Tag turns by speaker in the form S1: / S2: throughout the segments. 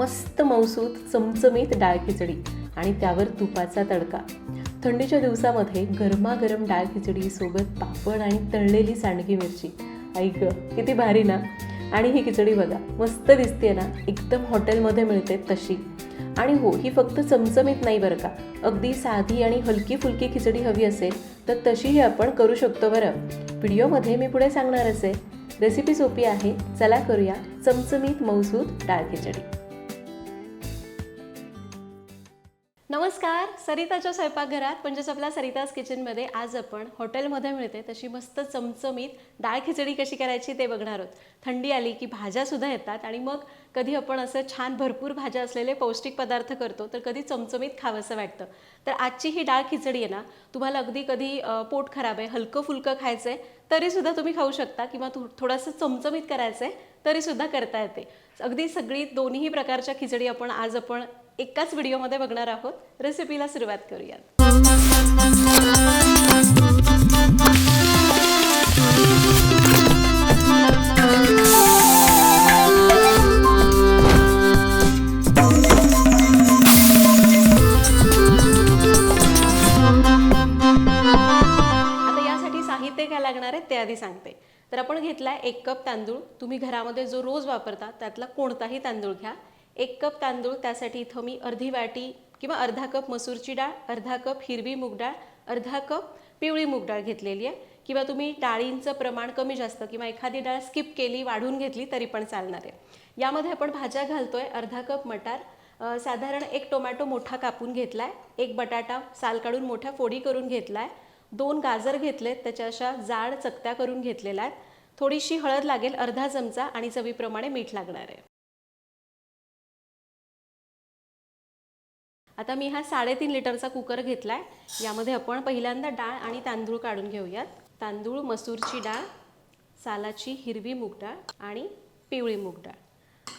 S1: मस्त मौसूत चमचमीत डाळ खिचडी आणि त्यावर तुपाचा तडका. थंडीच्या दिवसामध्ये गरमागरम डाळ खिचडी सोबत पापड आणि तळलेली सांडगी मिरची. ऐक किती भारी ना? आणि ही खिचडी बघा मस्त दिसते ना? एकदम हॉटेलमध्ये मिळते तशी. आणि हो ही फक्त चमचमीत नाही बरं का? अगदी साधी आणि हलकी फुलकी खिचडी हवी असेल तर तशीही आपण करू शकतो बरं. व्हिडिओमध्ये मी पुढे सांगणारच आहे. रेसिपी सोपी आहे चला करूया चमचमीत मौसूद डाळ खिचडी. नमस्कार सरिताच्या स्वयंपाकघरात म्हणजेच आपल्या सरिताज किचनमध्ये आज आपण हॉटेलमध्ये मिळते तशी मस्त चमचमीत डाळ खिचडी कशी करायची ते बघणार आहोत. थंडी आली की भाज्यासुद्धा येतात आणि मग कधी आपण असं छान भरपूर भाज्या असलेले पौष्टिक पदार्थ करतो तर कधी चमचमीत खावंसं वाटतं. तर आजची ही डाळ खिचडी आहे ना तुम्हाला अगदी कधी पोट खराब आहे हलकं फुलकं खायचं आहे तरीसुद्धा तुम्ही खाऊ शकता किंवा थो थोडंसं चमचमीत करायचं आहे तरीसुद्धा करता येते. अगदी सगळी दोन्ही प्रकारच्या खिचडी आपण आज आपण एकाच व्हिडिओमध्ये बघणार आहोत. रेसिपीला सुरुवात करूयात. आता यासाठी साहित्य काय लागणार आहे ते आधी सांगते. तर आपण घेतलाय एक कप तांदूळ. तुम्ही घरामध्ये जो रोज वापरता त्यातला कोणताही तांदूळ घ्या. एक कप तांदूळ त्यासाठी इथं मी अर्धी वाटी किंवा अर्धा कप मसूरची डाळ अर्धा कप हिरवी मूग डाळ अर्धा कप पिवळी मूग डाळ घेतलेली आहे. किंवा तुम्ही डाळींचं प्रमाण कमी जास्त किंवा एखादी डाळ स्किप केली वाढून घेतली तरी पण चालणार आहे. यामध्ये आपण भाज्या घालतोय अर्धा कप मटार. साधारण एक टोमॅटो मोठा कापून घेतला आहे एक बटाटा साल काढून मोठ्या फोडी करून घेतला आहे दोन गाजर घेतलेत त्याच्या अशा जाड चकत्या करून घेतलेल्या आहेत. थोडीशी हळद लागेल अर्धा चमचा आणि चवीप्रमाणे मीठ लागणार आहे. आता मी हा साडेतीन लिटरचा कुकर घेतलाय. यामध्ये आपण पहिल्यांदा डाळ आणि तांदूळ काढून घेऊयात. तांदूळ मसूरची डाळ सालाची हिरवी मूग डाळ आणि पिवळी मूग डाळ.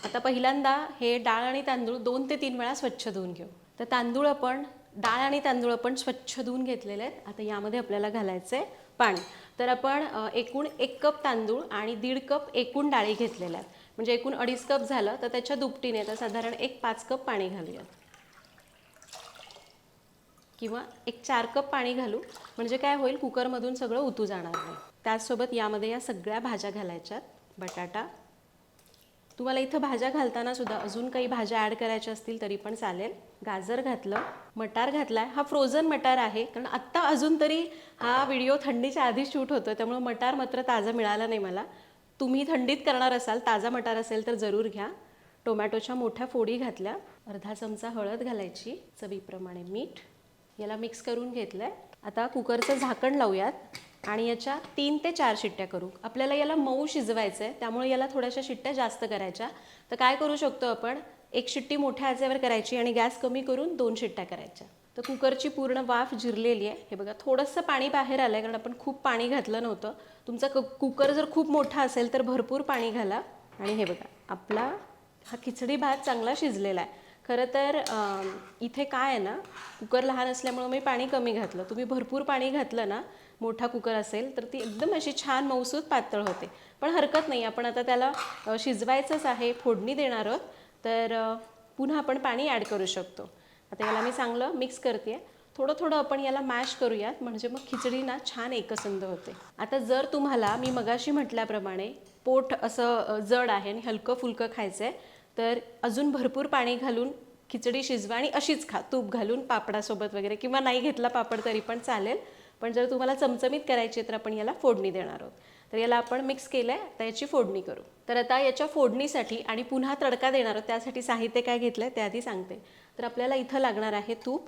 S1: आता पहिल्यांदा हे डाळ आणि तांदूळ दोन ते तीन वेळा स्वच्छ धुवून घेऊ. तर तांदूळ आपण डाळ आणि तांदूळ आपण स्वच्छ धुवून घेतलेले आहेत. आता यामध्ये आपल्याला घालायचं आहे पाणी. तर आपण एकूण एक कप तांदूळ आणि दीड कप एकूण डाळी घेतलेल्या आहेत. म्हणजे एकूण अडीच कप झालं तर त्याच्या दुपटीने तर साधारण एक पाच कप पाणी घालूयात. किंवा एक चार कप पाणी घालू. म्हणजे काय होईल कुकरमधून सगळं उतू जाणार नाही. त्याचसोबत यामध्ये या सगळ्या भाज्या घालायच्यात. बटाटा. तुम्हाला इथं भाज्या घालताना सुद्धा अजून काही भाज्या ॲड करायच्या असतील तरी पण चालेल. गाजर घातलं मटार घातलाय. हा फ्रोझन मटार आहे कारण आत्ता अजून तरी हा व्हिडिओ थंडीच्या आधी शूट होतो त्यामुळे मटार मात्र ताजा मिळाला नाही मला. तुम्ही थंडीत करणार असाल ताजा मटार असेल तर जरूर घ्या. टोमॅटोच्या मोठ्या फोडी घातल्या. अर्धा चमचा हळद घालायची चवीप्रमाणे मीठ. याला मिक्स करून घेतलंय. आता कुकरचं झाकण लावूयात आणि याच्या तीन ते चार शिट्ट्या करू. आपल्याला याला मऊ शिजवायचं आहे त्यामुळे याला थोड्याशा शिट्ट्या जास्त करायच्या. तर काय करू शकतो आपण? एक शिट्टी मोठ्या आचेवर करायची आणि गॅस कमी करून दोन शिट्ट्या करायच्या. तर कुकरची पूर्ण वाफ जिरलेली आहे. हे बघा थोडंसं पाणी बाहेर आलं आहे कारण आपण खूप पाणी घातलं नव्हतं. तुमचा क कुकर जर खूप मोठा असेल तर भरपूर पाणी घाला. आणि हे बघा आपला हा खिचडी भात चांगला शिजलेला आहे. खरं तर इथे काय आहे ना कुकर लहान असल्यामुळं मी पाणी कमी घातलं. तुम्ही भरपूर पाणी घातलं ना मोठा कुकर असेल तर ती एकदम अशी छान मौसूद पातळ होते. पण हरकत नाही आपण आता त्याला शिजवायचंच आहे फोडणी देणार आहोत तर पुन्हा आपण पाणी ॲड करू शकतो. आता याला मी चांगलं मिक्स करते थोडं थोडं आपण याला मॅश करूयात म्हणजे मग खिचडी ना छान एकसंध होते. आता जर तुम्हाला मी मगाशी म्हटल्याप्रमाणे पोट असं जड आहे आणि हलकं फुलकं खायचं आहे तर अजून भरपूर पाणी घालून खिचडी शिजवा आणि अशीच खा. तूप घालून पापडासोबत वगैरे किंवा नाही घेतला पापड तरी पण चालेल. पण जर तुम्हाला चमचमीत करायची आहे तर आपण याला फोडणी देणार आहोत. तर याला आपण मिक्स केलं आहे आता याची फोडणी करू. तर आता याच्या फोडणीसाठी आणि पुन्हा तडका देणार आहोत त्यासाठी साहित्य काय घेतलं आहे ते आधी सांगते. तर आपल्याला इथं लागणार आहे तूप.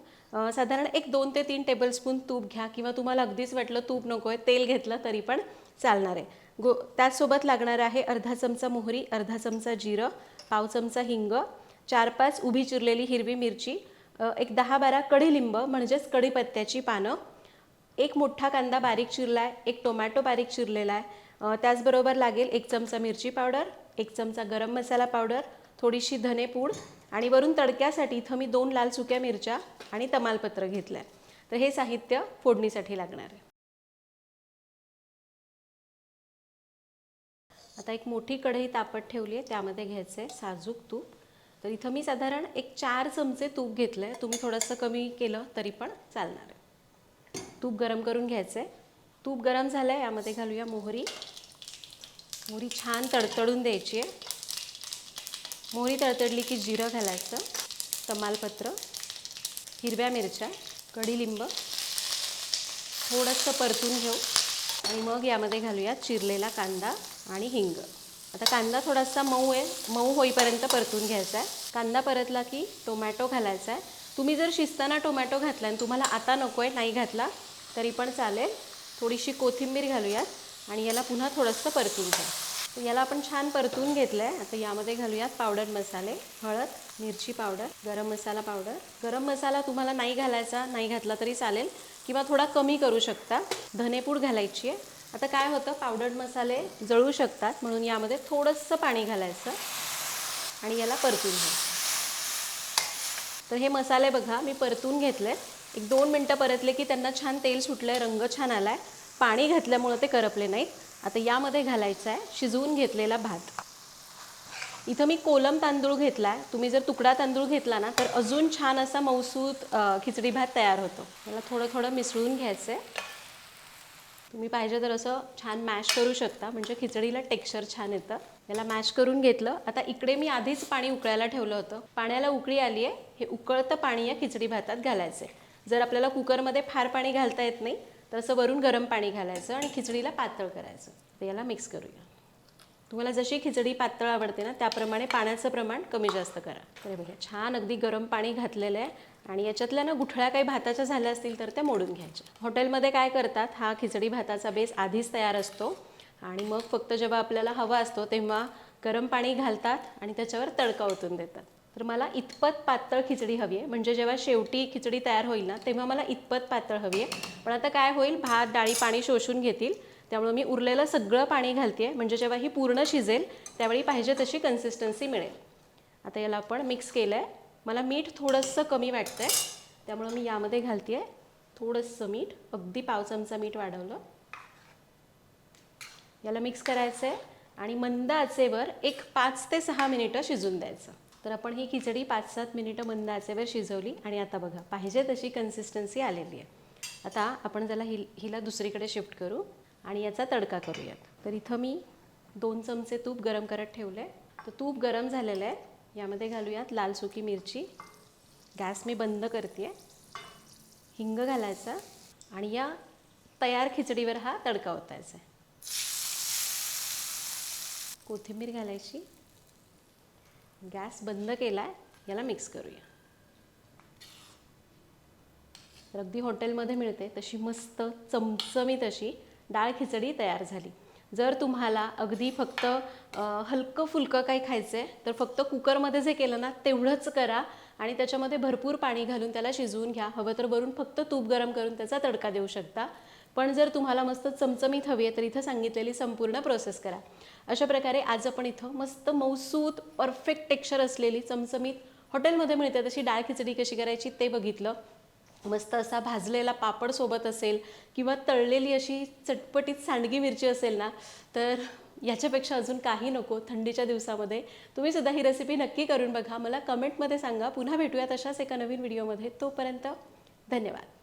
S1: साधारण एक दोन ते तीन टेबलस्पून तूप घ्या किंवा तुम्हाला अगदीच वाटलं तूप नको आहे तेल घेतलं तरी पण चालणार आहे. गो त्याचसोबत लागणार आहे अर्धा चमचा मोहरी अर्धा चमचा जिरं पाव चमचा हिंग चार पाच उभी चिरलेली हिरवी मिरची एक दहा बारा कढीलिंब म्हणजेच कढीपत्त्याची पानं एक मोठा कांदा बारीक चिरला आहे एक टोमॅटो बारीक चिरलेला आहे. त्याचबरोबर लागेल एक चमचा मिरची पावडर एक चमचा गरम मसाला पावडर थोडीशी धनेपूड आणि वरून तडक्यासाठी इथं मी दोन लाल सुक्या मिरच्या आणि तमालपत्र घेतलं आहे तर हे साहित्य फोडणीसाठी लागणार आहे. आता एक मोठी कढई तापत ठेवली आहे त्यामध्ये घ्यायचं आहे साजूक तूप. तर इथं मी साधारण एक चार चमचे तूप घेतलं आहे तुम्ही थोडंसं कमी केलं तरी पण चालणार आहे. तूप गरम करून घ्यायचं आहे. तूप गरम झालं आहे यामध्ये घालूया मोहरी. मोहरी छान तडतडून द्यायची आहे. मोहरी तडतडली की जिरं घालायचं तमालपत्र हिरव्या मिरच्या कढीलिंब. थोडंसं परतून घेऊ. आणि मग यामध्ये घालूया चिरलेला कांदा. आणि हिंग. आता कांदा थोडासा मऊ आहे. मऊ होईपर्यंत परतून घ्यायचा आहे. कांदा परतला की टोमॅटो घालायचा आहे. तुम्ही जर शिजताना टोमॅटो घातला आणि तुम्हाला आता नको आहे नाही घातला तरी पण चालेल. थोडीशी कोथिंबीर घालूयात आणि याला पुन्हा थोडंसं परतून घ्या. याला आपण छान परतून घेतलं आहे आता यामध्ये घालूयात पावडर मसाले हळद मिरची पावडर गरम मसाला पावडर. गरम मसाला तुम्हाला नाही घालायचा नाही घातला तरी चालेल किंवा थोडा कमी करू शकता. धनेपूड घालायची आहे. आता काय होतं? पावडर मसाले जळू शकतात. म्हणून यामध्ये थोडंसं पाणी घालायचं आणि याला परतून घ्यायचं. तर हे मसाले बघा मी परतून घेतले एक दोन मिनटं परतले की त्यांना छान तेल सुटलं आहे रंग छान आला आहे पाणी घातल्यामुळं ते करपले नाहीत. आता यामध्ये घालायचं आहे शिजवून घेतलेला भात. इथं मी कोलम तांदूळ घेतला आहे तुम्ही जर तुकडा तांदूळ घेतला ना तर अजून छान असा मौसूत खिचडी भात तयार होतो. याला थोडं थोडं मिसळून घ्यायचं आहे तुम्ही पाहिजे तर असं छान मॅश करू शकता. म्हणजे खिचडीला टेक्स्चर छान येतं. याला मॅश करून घेतलं. आता इकडे मी आधीच पाणी उकळायला ठेवलं होतं. पाण्याला उकळी आली आहे हे उकळतं पाणी या खिचडी भातात घालायचं आहे जर आपल्याला कुकरमध्ये फार पाणी घालता येत नाही तर असं वरून गरम पाणी घालायचं आणि खिचडीला पातळ करायचं. तर याला मिक्स करूया. तुम्हाला जशी खिचडी पातळ आवडते ना त्याप्रमाणे पाण्याचं प्रमाण कमी जास्त करा. तर बघा छान अगदी गरम पाणी घातलेलं आहे आणि याच्यातल्या ना गुठळ्या काही भाताच्या झाल्या असतील तर त्या मोडून घ्यायच्या. हॉटेलमध्ये काय करतात हा खिचडी भाताचा बेस आधीच तयार असतो आणि मग फक्त जेव्हा आपल्याला हवा असतो तेव्हा गरम पाणी घालतात आणि त्याच्यावर तडका ओतून देतात. तर मला इतपत पातळ खिचडी हवी आहे. म्हणजे जेव्हा शेवटी खिचडी तयार होईल ना तेव्हा मला इतपत पातळ हवी आहे. पण आता काय होईल भात डाळी पाणी शोषून घेतील. त्यामुळे मी उरलेलं सगळं पाणी घालते म्हणजे जेव्हा ही पूर्ण शिजेल त्यावेळी पाहिजे तशी कन्सिस्टन्सी मिळेल. आता याला आपण मिक्स केलं आहे मला मीठ थोडंसं कमी वाटतं आहे त्यामुळं मी यामध्ये घालते आहे थोडंसं मीठ. अगदी पाव चमचा मीठ वाढवलं. याला मिक्स करायचं आहे आणि मंद आचेवर एक पाच ते सहा मिनिटं शिजून द्यायचं. तर आपण ही खिचडी पाच सात मिनिटं मंद आचेवर शिजवली. आणि आता बघा पाहिजे तशी कन्सिस्टन्सी आलेली आहे. आता आपण त्याला हि हिला दुसरीकडे शिफ्ट करू. आणि याचा तडका करूयात. तर इथं मी दोन चमचे तूप गरम करत ठेवलं आहे तर तूप गरम झालेलं आहे. यामध्ये घालूयात लाल सुकी मिरची. गॅस मी बंद करते हिंग घालायचा आणि या तयार खिचडीवर हा तडका ओतायचा आहे. कोथिंबीर घालायची. गॅस बंद केला आहे याला मिक्स करूया. तर अगदी हॉटेलमध्ये मिळते तशी मस्त चमचमीत अशी डाळ खिचडी तयार झाली. जर तुम्हाला अगदी फक्त हलकं फुलकं काही खायचं आहे तर फक्त कुकरमध्ये जे केलं ना तेवढंच करा आणि त्याच्यामध्ये भरपूर पाणी घालून त्याला शिजवून घ्या. हवं तर वरून फक्त तूप गरम करून त्याचा तडका देऊ शकता. पण जर तुम्हाला मस्त चमचमीत हवी आहे तर इथं सांगितलेली संपूर्ण प्रोसेस करा. अशा प्रकारे आज आपण इथं मस्त मौसूत परफेक्ट टेक्स्चर असलेली चमचमीत हॉटेलमध्ये मिळते तशी डाळ खिचडी कशी करायची ते बघितलं. मस्त असा भाजलेला पापड सोबत असेल किंवा तळलेली अशी चटपटीत सांडगी मिरची असेल ना तर याच्यापेक्षा अजून काही नको थंडीच्या दिवसामध्ये. तुम्ही सुद्धा ही रेसिपी नक्की करून बघा. मला कमेंटमध्ये सांगा. पुन्हा भेटूयात अशाच एका नवीन व्हिडिओमध्ये तोपर्यंत धन्यवाद.